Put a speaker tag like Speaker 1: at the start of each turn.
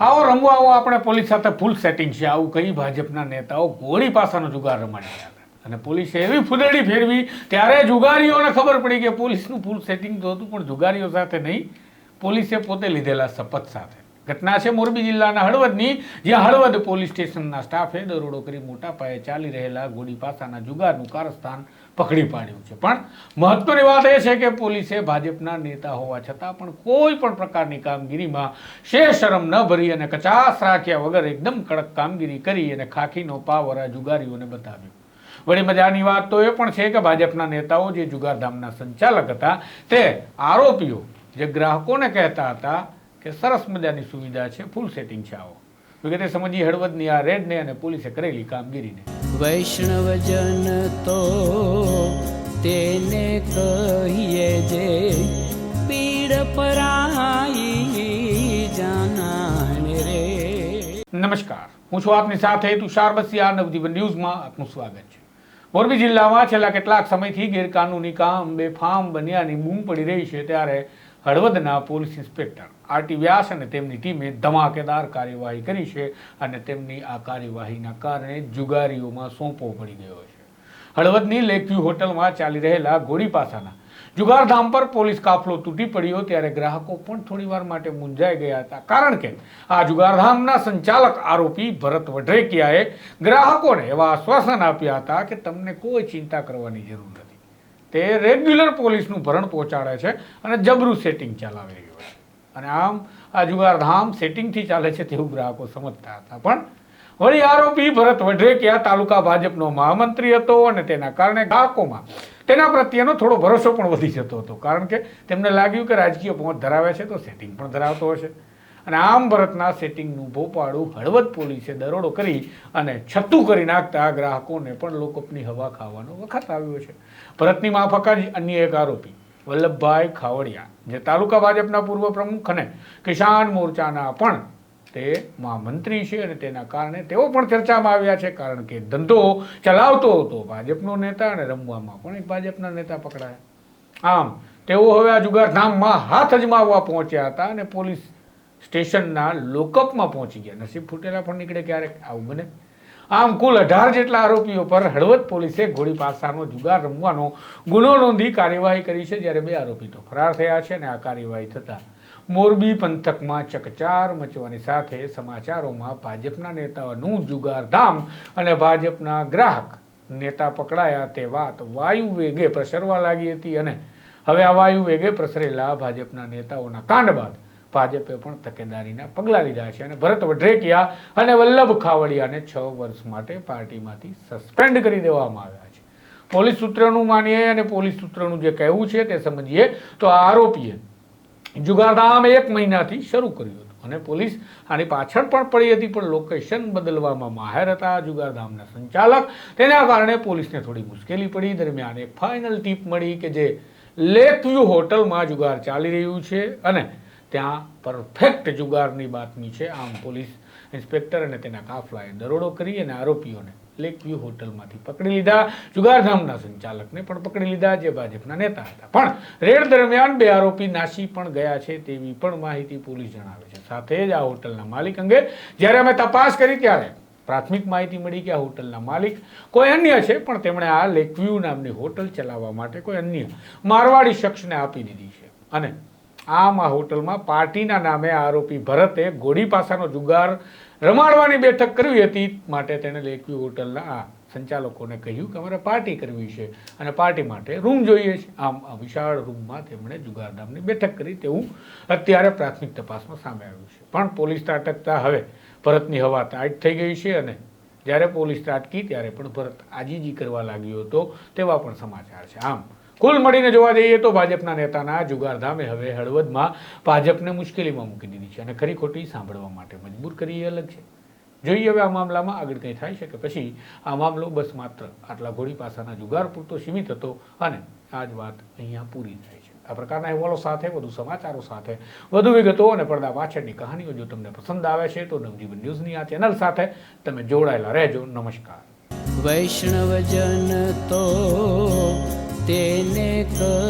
Speaker 1: આવો રમવા આવો આપણે પોલીસ સાથે ફૂલ સેટિંગ છે. આવું કઈ ભાજપના નેતાઓ ગોળી પાસાનો જુગાર રમાડી રહ્યા અને પોલીસે એવી ફૂદડી ફેરવી, ત્યારે જુગારીઓને ખબર પડી કે પોલીસનું ફૂલ સેટિંગ તો હતું, પણ જુગારીઓ સાથે નહીં. પોલીસે પોતે લીધેલા શપથ સાથે. ઘટના છે મોરબી જિલ્લાના હળવદની, જ્યાં હળવદ પોલીસ સ્ટેશનના સ્ટાફે દરોડો કરી મોટા પાયે ચાલી રહેલા ગોળી પાસાના જુગારનું કારસ્તાન પકડી પાડ્યું છે. પણ મહત્વની વાત એ છે કે પોલીસે ભાજપના નેતા હોવા છતાં પણ કોઈ પણ પ્રકારની કામગીરીમાં શેર શરમ ન ભરી અને કચાસ રાખ્યા વગર એકદમ કડક કામગીરી કરી અને ખાખીનો પાવર જુગારીઓને બતાવ્યો. વળી મજાની વાત તો એ પણ છે કે ભાજપના નેતાઓ જે જુગારધામના સંચાલક હતા, તે આરોપીઓ જે ગ્રાહકોને કહેતા હતા કે સરસ મજાની સુવિધા છે, ફૂલ સેટિંગ છે આવો. વિગતે સમજીએ હળવદની આ રેડને અને પોલીસે કરેલી કામગીરીને.
Speaker 2: વૈષ્ણવજન તો તેને કહીએ જે પીડ પરાઈ જાનાને રે.
Speaker 1: નમસ્કાર. હું છું આપની સાથે તુષાર બસિયા નવજીવન ન્યૂઝમાં આપનું સ્વાગત છે. મોરબી જિલ્લામાં છેલ્લા કેટલાક સમયથી ગેરકાનૂની કામ, બેફામ બન્યાની બૂમ પડી રહી છે. ત્યારે હળવદના પોલીસ ઇન્સ્પેક્ટર આરટી વ્યાસ અને તેમની ટીમે ધમાકેદાર કાર્યવાહી કરી છે અને તેમની આ કાર્યવાહીના કારણે જુગારીઓમાં સોંપો પડી ગયો છે. હળવદની લેકવ્યુ હોટલમાં ચાલી રહેલા ગોળી પાસાના જુગારધામ પર પોલીસ કાફલો તૂટી પડ્યો ત્યારે ગ્રાહકો પણ થોડીવાર માટે મૂંઝાઈ ગયા હતા. કારણ કે આ જુગારધામના સંચાલક આરોપી ભરત વઢરેકિયાએ ગ્રાહકોને એવા આશ્વાસન આપ્યા હતા કે તમને કોઈ ચિંતા કરવાની જરૂર નથી. તે રેગ્યુલર પોલીસનું ભરણ પહોંચાડે છે અને જબરું સેટિંગ ચલાવી રહ્યું છે. અને આમ આ જુગારધામ સેટિંગથી ચાલે છે તેવું ગ્રાહકો સમજતા હતા. પણ વળી આરોપી ભરત વઢરેકિયા તાલુકા ભાજપનો મહામંત્રી હતો અને તેના કારણે ગ્રાહકોમાં તેના પ્રત્યેનો થોડો ભરોસો પણ વધી જતો હતો. કારણ કે તેમને લાગ્યું કે રાજકીય પહોંચ ધરાવે છે તો સેટિંગ પણ ધરાવતો હશે. અને આમ ભરતના સેટિંગનું ભોપાળું હળવદ પોલીસે દરોડો કરી અને છતું કરી નાખતા ગ્રાહકોને પણ લોકઅપની હવા ખાવાનો વખત આવ્યો છે. ભરતની માફક જ અન્ય એક આરોપી, વલ્લભભાઈ ખાવડિયા, જે તાલુકા ભાજપના પૂર્વ પ્રમુખ અને કિસાન મોરચાના પણ તે મહામંત્રી છે અને તેના કારણે તેઓ પણ ચર્ચામાં આવ્યા છે. કારણ કે ધંધો ચલાવતો હતો. ભાજપનો નેતા અને રમવામાં પણ એક ભાજપના નેતા પકડાયા. આમ, તેઓ હવે આ જુગારધામમાં હાથ અજમાવવા પહોંચ્યા હતા અને પોલીસ સ્ટેશનના લોકઅપમાં પહોંચી ગયા. નસીબ ફૂટેલા પણ નીકળે ક્યારેક. આવું બને. આમ કુલ અઢાર જેટલા આરોપીઓ પર હળવદ પોલીસે ગોળી પાસાનો જુગાર રમવાનો ગુનો નોંધી કાર્યવાહી કરી છે, જ્યારે બે આરોપી તો ફરાર થયા છે અને આ કાર્યવાહી થતાં મોરબી પંથકમાં ચકચાર મચવાની સાથે સમાચારોમાં ભાજપના નેતાઓનું જુગારધામ અને ભાજપના ગ્રાહક નેતા પકડાયા તે વાત વાયુ વેગે પ્રસરવા લાગી હતી અને હવે આ વાયુ વેગે પ્રસરેલા ભાજપના નેતાઓના કાંડ બાદ ભાજપે પણ તકેદારીના પગલાં લીધા છે અને ભરત વઢરેકિયા અને વલ્લભ ખાવડિયાને છ વર્ષ માટે પાર્ટીમાંથી સસ્પેન્ડ કરી દેવામાં આવ્યા છે. પોલીસ સૂત્રનું માનીએ અને પોલીસ સૂત્રનું જે કહેવું છે તે સમજીએ તો આ આરોપીએ જુગારધામ એક મહિનાથી શરૂ કર્યું હતું અને પોલીસ આની પાછળ પણ પડી હતી, પણ લોકેશન બદલવામાં માહેર હતા. જુગારધામના સંચાલક તેના કારણે પોલીસને થોડી મુશ્કેલી પડી. દરમિયાન એક ફાઇનલ ટીપ મળી કે જે લેકવ્યુ હોટલમાં જુગાર ચાલી રહ્યું છે અને ત્યાં પરફેક્ટ જુગારની બાતમી છે. આમ પોલીસ ઇન્સ્પેક્ટર અને તેના કાફલાએ દરોડો કરી અને આરોપીઓને લેકવ્યુ હોટલમાંથી પકડી લીધા. જુગારધામના સંચાલકને પણ પકડી લીધા, જે ભાજપના નેતા હતા. પણ રેડ દરમિયાન બે આરોપી નાસી પણ ગયા છે તેવી પણ માહિતી પોલીસ જણાવે છે. સાથે જ આ હોટલના માલિક અંગે જ્યારે અમે તપાસ કરી ત્યારે પ્રાથમિક માહિતી મળી કે આ હોટલના માલિક કોઈ અન્ય છે, પણ તેમણે આ લેકવ્યુ નામની હોટલ ચલાવવા માટે કોઈ અન્ય મારવાડી શખ્સને આપી દીધી છે. અને આમ આ હોટલમાં પાર્ટીના નામે આરોપી ભરતે ઘોડી પાસાનો જુગાર રમાડવાની બેઠક કરવી હતી. માટે તેણે લેખવી હોટલના આ સંચાલકોને કહ્યું કે અમારે પાર્ટી કરવી છે અને પાર્ટી માટે રૂમ જોઈએ છે. આમ આ વિશાળ રૂમમાં તેમણે જુગાર નામની બેઠક કરી. તેવું અત્યારે પ્રાથમિક તપાસમાં સામે આવ્યું છે. પણ પોલીસ ત્રાટકતા હવે ભરતની હવા ટાઈટ થઈ ગઈ છે અને જ્યારે પોલીસ ત્રાટકી ત્યારે પણ ભરત આજીજી કરવા લાગ્યો હતો તેવા પણ સમાચાર છે. આમ કુલ મળીને જોવા જઈએ તો ભાજપના નેતાના જુગારધામે હવે હળવદમાં ભાજપને મુશ્કેલીમાં મૂકી દીધી છે અને ખરી ખોટી સાંભળવા માટે મજબૂર કરી એ અલગ છે. જોઈએ હવે આ મામલામાં આગળ કંઈ થાય છે કે પછી આ મામલો બસ માત્ર આટલા ઘોડી પાસાના જુગાર પૂરતો સીમિત હતો અને આ જ વાત અહીંયા પૂરી થાય છે. આ પ્રકારના અહેવાલો સાથે, વધુ સમાચારો સાથે, વધુ વિગતો અને પડદા પાછળની કહાનીઓ જો તમને પસંદ આવે છે તો નવજીવન ન્યૂઝની આ ચેનલ સાથે તમે જોડાયેલા રહેજો. નમસ્કાર.
Speaker 2: વૈષ્ણવજન તો તેને